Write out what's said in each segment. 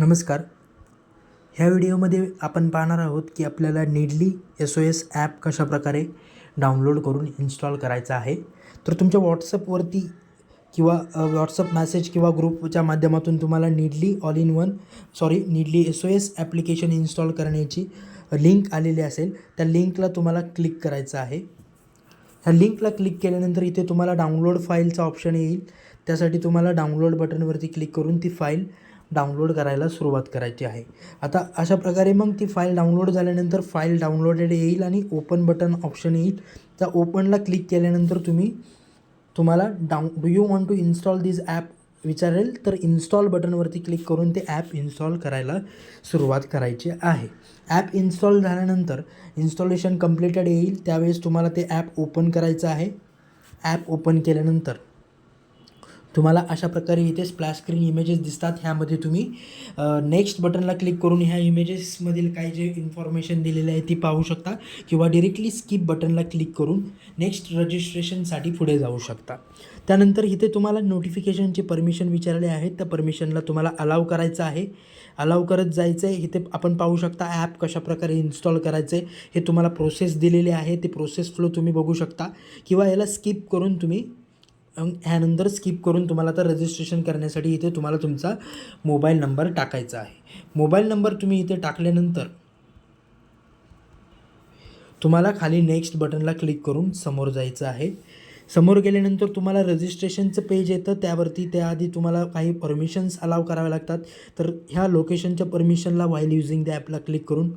नमस्कार. ह्या व्हिडिओमध्ये आपण पाहणार आहोत की आपल्याला निडली एस ओ एस ॲप कशाप्रकारे डाउनलोड करून इन्स्टॉल करायचं आहे. तर तुमच्या व्हॉट्सअपवरती किंवा व्हॉट्सअप मॅसेज किंवा ग्रुपच्या माध्यमातून तुम्हाला निडली all in one sorry निडली S O S application install करण्याची लिंक आलेली असेल. त्या लिंकला तुम्हाला क्लिक करायचं आहे. ह्या लिंकला क्लिक केल्यानंतर इथे तुम्हाला डाउनलोड फाईलचा ऑप्शन येईल. त्यासाठी तुम्हाला डाउनलोड बटनवरती क्लिक करून ती फाईल डाउनलोड करायला सुरुवात करायची आहे. आता अशा प्रकारे मग ती फाईल डाउनलोड झाल्यानंतर फाईल डाउनलोडेड येईल आणि ओपन बटन ऑप्शन येईल. त्या ओपनला क्लिक केल्यानंतर तुम्ही तुम्हाला down do you want to install this app विचारेल तर इन्स्टॉल बटनवरती क्लिक करून ते ॲप इन्स्टॉल करायला सुरुवात करायची आहे. ॲप इन्स्टॉल झाल्यानंतर इन्स्टॉलेशन कम्प्लिटेड येईल त्यावेळेस तुम्हाला ते ॲप ओपन करायचं आहे. ॲप ओपन केल्यानंतर तुम्हाला अशा प्रकारे इथे स्प्लॅश स्क्रीन इमेजेस दिसतात. ह्यामध्ये तुम्ही नेक्स्ट बटनला क्लिक करून ह्या इमेजेसमधील काही जे इन्फॉर्मेशन दिलेले आहे ती पाहू शकता किंवा डिरेक्टली स्किप बटनला क्लिक करून नेक्स्ट रजिस्ट्रेशनसाठी पुढे जाऊ शकता. त्यानंतर इथे तुम्हाला नोटिफिकेशनची परमिशन विचारले आहेत. त्या परमिशनला तुम्हाला अलाव करायचं आहे. अलाव करत जायचं आहे इथे आपण पाहू शकता ॲप कशाप्रकारे इन्स्टॉल करायचं आहे हे तुम्हाला प्रोसेस दिलेली आहे. ते प्रोसेस फ्लो तुम्ही बघू शकता. किंवा याला स्किप करून तुम्ही ह्यानंतर स्किप करून तुम्हाला तर रजिस्ट्रेशन करण्यासाठी इथे तुम्हाला तुमचा मोबाईल नंबर टाकायचा आहे. मोबाईल नंबर तुम्ही इथे टाकल्यानंतर तुम्हाला खाली नेक्स्ट बटनला क्लिक करून समोर जायचं आहे. समोर गेल्यानंतर तुम्हाला रजिस्ट्रेशनचं पेज येतं. त्यावरती त्याआधी तुम्हाला काही परमिशन्स अलाव करावे लागतात. तर ह्या लोकेशनच्या परमिशनला वाईल युझिंग द ॲपला क्लिक करून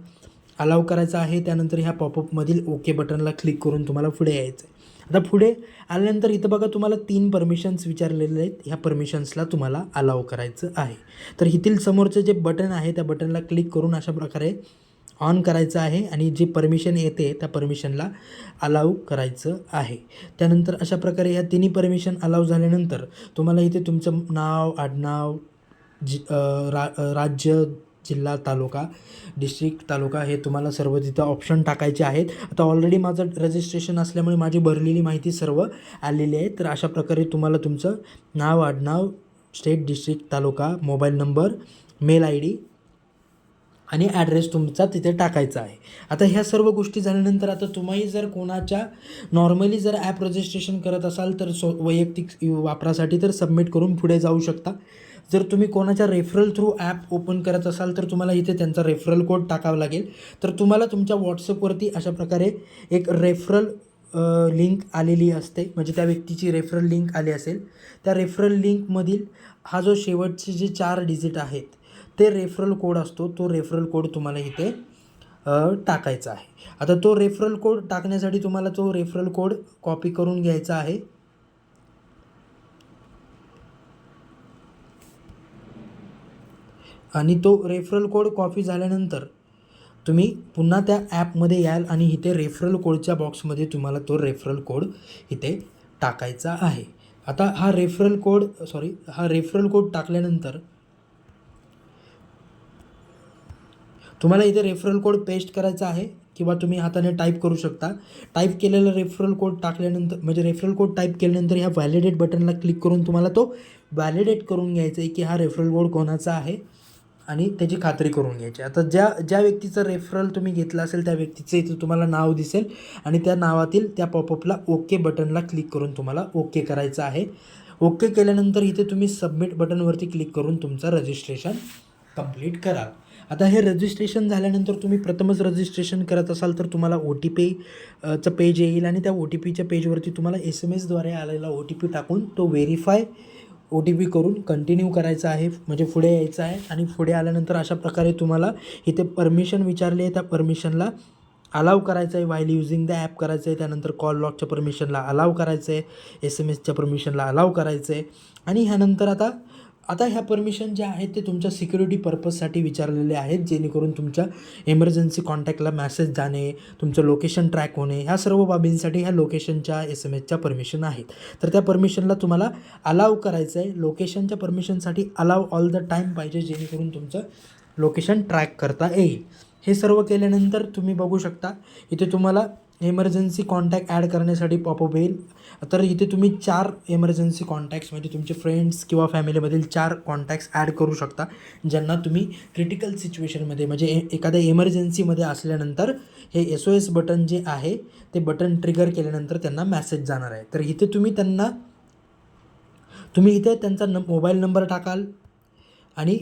अलाव करायचं आहे. त्यानंतर ह्या पॉपअपमधील ओके बटनला क्लिक करून तुम्हाला पुढे यायचं आहे आता पुढे आल्यानंतर इथं बघा तुम्हाला तीन परमिशन्स विचारलेले आहेत. ह्या परमिशन्सला तुम्हाला अलाव करायचं आहे. तर इथील समोरचं जे बटन आहे त्या बटनला क्लिक करून अशा प्रकारे ऑन करायचं आहे आणि जी परमिशन येते त्या परमिशनला अलाव करायचं आहे. त्यानंतर अशा प्रकारे ह्या तिन्ही परमिशन अलाव झाल्यानंतर तुम्हाला इथे तुमचं नाव आडनाव जी रा राज्य जिल्हा तालुका डिस्ट्रिक्ट तालुका हे तुम्हाला सर्व तिथं ऑप्शन टाकायचे आहेत. आता ऑलरेडी माझं रजिस्ट्रेशन असल्यामुळे माझी भरलेली माहिती सर्व आलेली आहे. तर अशा प्रकारे तुम्हाला तुमचं नाव आडनाव state district taluka mobile number mail I D आणि ॲड्रेस तुमचा तिथे टाकायचा आहे. आता ह्या सर्व गोष्टी झाल्यानंतर आता तुम्ही जर कोणाच्या नॉर्मली जर ॲप रजिस्ट्रेशन करत असाल तर सो वैयक्तिक वापरासाठी तर सबमिट करून पुढे जाऊ शकता. जर तुम्ही कोणाच्या रेफरल थ्रू ॲप ओपन करत असाल तर तुम्हाला इथे त्यांचा रेफरल कोड टाकावा लागेल. तर तुम्हाला तुमच्या व्हॉट्सअपवरती अशा प्रकारे एक रेफरल लिंक आलेली असते. म्हणजे त्या व्यक्तीची रेफरल लिंक आली असेल. त्या रेफरल लिंकमधील हा जो शेवटचे जे चार डिजिट आहेत ते रेफरल कोड असतो. तो रेफरल कोड तुम्हाला इथे टाकायचा आहे. आता तो रेफरल कोड टाकण्यासाठी तुम्हाला तो रेफरल कोड कॉपी करून घ्यायचा आहे. आणि तो रेफरल कोड कॉपी झाल्यानंतर तुम्ही पुन्हा त्या ॲपमध्ये याल आणि इथे रेफरल कोडच्या बॉक्समध्ये तुम्हाला तो रेफरल कोड इथे टाकायचा आहे. आता हा रेफरल कोड सॉरी हा रेफरल कोड टाकल्यानंतर तुम्हाला इथे रेफरल कोड पेस्ट करायचा आहे किंवा तुम्ही हाताने टाईप करू शकता. टाईप केलेला रेफरल कोड टाकल्यानंतर म्हणजे रेफरल कोड टाईप केल्यानंतर ह्या व्हॅलिडेट बटनला क्लिक करून तुम्हाला तो व्हॅलिडेट करून घ्यायचा आहे की हा रेफरल कोड कोणाचा आहे. आणि त्याची खात्री करून घ्यायची. आता ज्या ज्या व्यक्तीचं रेफरल तुम्ही घेतलं असेल त्या व्यक्तीचं इथं तुम्हाला नाव दिसेल आणि त्या नावातील त्या पॉपअपला ओके बटनला क्लिक करून तुम्हाला ओके करायचं आहे. ओके केल्यानंतर इथे तुम्ही सबमिट बटनवरती क्लिक करून तुमचं रजिस्ट्रेशन कंप्लीट कराल. आता हे रजिस्ट्रेशन झाल्यानंतर तुम्ही प्रथमच रजिस्ट्रेशन करत असाल तर तुम्हाला ओ टी पी चं पेज येईल आणि त्या ओ टी पीच्या पेजवरती तुम्हाला एस एम एसद्वारे आलेला ओ टी पी टाकून तो व्हेरीफाय ओ टी पी करून कंटिन्यू करायचं आहे म्हणजे पुढे यायचं आहे आणि पुढे आल्यानंतर अशा प्रकारे तुम्हाला इथे परमिशन विचारली आहे त्या परमिशनला अलाव करायचं आहे वाईल युझिंग द ॲप करायचं आहे त्यानंतर कॉल लॉकच्या परमिशनला अलाव करायचं आहे एस एम एसच्या परमिशनला अलाव करायचं आहे आणि ह्यानंतर आता आता ह्या परमिशन ज्या आहेत ते तुमच्या सिक्युरिटी पर्पजसाठी विचारलेले आहेत जेणेकरून तुमच्या एमर्जन्सी कॉन्टॅक्टला मॅसेज जाणे तुमचं लोकेशन ट्रॅक होणे ह्या सर्व बाबींसाठी ह्या लोकेशनच्या एस एम एसच्या परमिशन आहेत. तर त्या परमिशनला तुम्हाला अलाव करायचं आहे लोकेशनच्या परमिशनसाठी अलाव ऑल द टाईम पाहिजे जेणेकरून तुमचं लोकेशन ट्रॅक करता येईल. हे सर्व केल्यानंतर तुम्ही बघू शकता इथे तुम्हाला एमर्जन्सी कॉन्टॅक्ट ॲड करण्यासाठी पॉपअप येईल. तर इथे तुम्ही चार एमर्जन्सी कॉन्टॅक्ट्स म्हणजे तुमचे फ्रेंड्स किंवा फॅमिलीमधील चार कॉन्टॅक्ट्स ॲड करू शकता ज्यांना तुम्ही क्रिटिकल सिच्युएशनमध्ये म्हणजे ए एखाद्या इमर्जन्सीमध्ये असल्यानंतर हे एस ओ एस बटन जे आहे ते बटन ट्रिगर केल्यानंतर त्यांना मॅसेज जाणार आहे. तर इथे तुम्ही त्यांना तुम्ही इथे त्यांचा न मोबाईल नंबर टाकाल आणि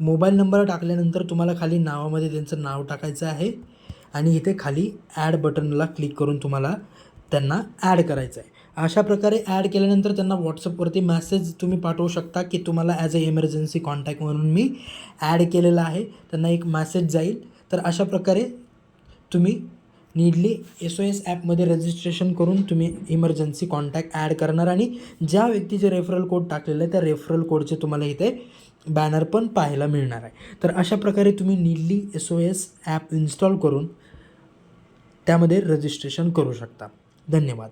मोबाईल नंबर टाकल्यानंतर तुम्हाला खाली नावामध्ये त्यांचं नाव टाकायचं आहे. आणि इथे खाली ॲड बटनला क्लिक करून तुम्हाला त्यांना ॲड करायचं आहे अशा प्रकारे ॲड केल्यानंतर त्यांना व्हॉट्सअपवरती मॅसेज तुम्ही पाठवू शकता की तुम्हाला ॲज अ इमर्जन्सी कॉन्टॅक्ट म्हणून मी ॲड केलेला आहे. त्यांना एक मॅसेज जाईल. तर अशा प्रकारे तुम्ही नीडली एस ओ एस ॲपमध्ये रजिस्ट्रेशन करून तुम्ही इमर्जन्सी कॉन्टॅक्ट ॲड करणार आणि ज्या व्यक्तीचे रेफरल कोड टाकलेलं आहे त्या रेफरल कोडचे तुम्हाला इथे बॅनर पण पाहायला मिळणार आहे. तर अशा प्रकारे तुम्ही Needly S O S app install करून त्यामध्ये रजिस्ट्रेशन करू शकता. धन्यवाद.